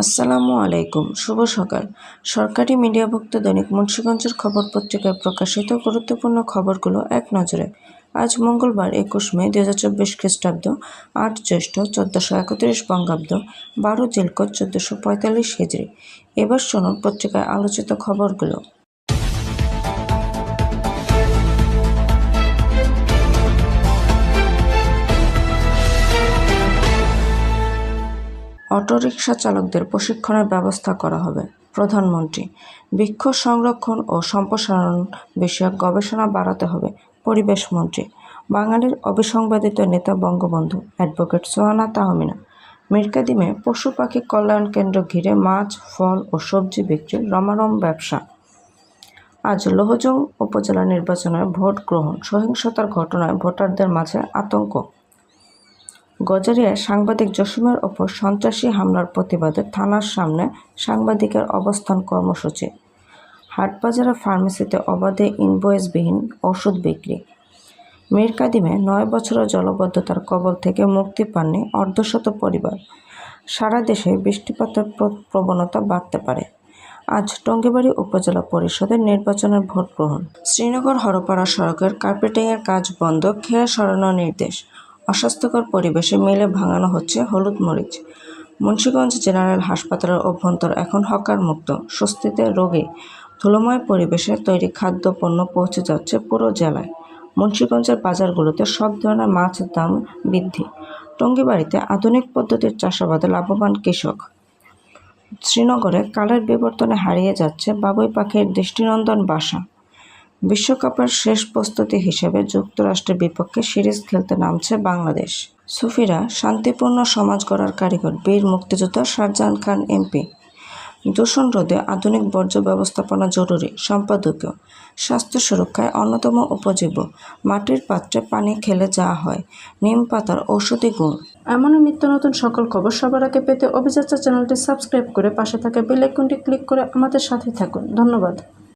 আসসালামু আলাইকুম, শুভ সকাল। সরকারি মিডিয়াভুক্ত দৈনিক মুন্সীগঞ্জের খবর পত্রিকায় প্রকাশিত গুরুত্বপূর্ণ খবরগুলো এক নজরে। আজ মঙ্গলবার একুশ মে দু হাজার চব্বিশ খ্রিস্টাব্দ, আট জ্যৈষ্ঠ চোদ্দোশো একত্রিশ বঙ্গাব্দ, বারো জিলকট চোদ্দোশো পঁয়তাল্লিশ হিজড়ি। এবার শোনো পত্রিকায় আলোচিত খবরগুলো। অটোরিকশা চালকদের প্রশিক্ষণের ব্যবস্থা করা হবে। প্রধানমন্ত্রী, বৃক্ষ সংরক্ষণ ও সম্প্রসারণ বিষয়ক গবেষণা বাড়াতে হবে। পরিবেশ মন্ত্রী, বাঙালির অবিসংবাদিত নেতা বঙ্গবন্ধু অ্যাডভোকেট সোহানা তাহমিনা, মিরকাদিমে পশু পাখি কল্যাণ কেন্দ্র ঘিরে মাছ, ফল ও সবজি বিক্রির রমারম ব্যবসা। আজ লোহজং উপজেলা নির্বাচনে ভোট গ্রহণ, সহিংসতার ঘটনায় ভোটারদের মাঝে আতঙ্ক। গজারিয়ায় সাংবাদিক জসিমের ওপর সন্ত্রাসী হামলার প্রতিবাদে থানার সামনে সাংবাদিকের অবস্থান কর্মসূচি। হাটবাজারে ফার্মেসিতে অবাধে ইনভয়েসবিহীন ওষুধ বিক্রি। মীরকাদিমে নয় বছরের জলবদ্ধতার কবল থেকে মুক্তি পাননি অর্ধশত পরিবার। সারা দেশে বৃষ্টিপাতের প্রবণতা বাড়তে পারে। আজ টঙ্গিবাড়ি উপজেলা পরিষদের নির্বাচনের ভোট গ্রহণ শ্রীনগর হরপাড়া সড়কের কার্পেটিংয়ের কাজ বন্ধ, খেয়া সরানোর নির্দেশ। অস্বাস্থ্যকর পরিবেশে মিলে ভাঙানো হচ্ছে হলুদ মরিচ। মুন্সীগঞ্জ জেনারেল হাসপাতালের অভ্যন্তর এখন হকার মুক্ত। স্বস্তিতে রোগী। ধুলোময় পরিবেশে তৈরি খাদ্যপণ্য পৌঁছে যাচ্ছে পুরো জেলায়। মুন্সীগঞ্জের বাজারগুলোতে সব ধরনের মাছের দাম বৃদ্ধি। টঙ্গিবাড়িতে আধুনিক পদ্ধতির চাষাবাদে লাভবান কৃষক। শ্রীনগরে কালের বিবর্তনে হারিয়ে যাচ্ছে বাবুই পাখির দৃষ্টিনন্দন বাসা। বিশ্বকাপের শেষ প্রস্তুতি হিসেবে যুক্তরাষ্ট্রের বিপক্ষে সিরিজ খেলতে নামছে বাংলাদেশ। সুফিরা শান্তিপূর্ণ সমাজ গড়ার কারিগর বীর মুক্তিযোদ্ধা শাহজাহান খান এমপি। দূষণ রোধে আধুনিক বর্জ্য ব্যবস্থাপনা জরুরি, সম্পাদকীয়। স্বাস্থ্য সুরক্ষায় অন্যতম উপজীব্য। মাটির পাত্রে পানি খেলে যা হয়, নিম পাতার ঔষধি গুণ। এমনই নিত্য নতুন সকল খবর সবার আগে পেতে অভিযাত্রা চ্যানেলটি সাবস্ক্রাইব করে পাশে থাকা বেল ক্লিক করে আমাদের সাথে থাকুন। ধন্যবাদ।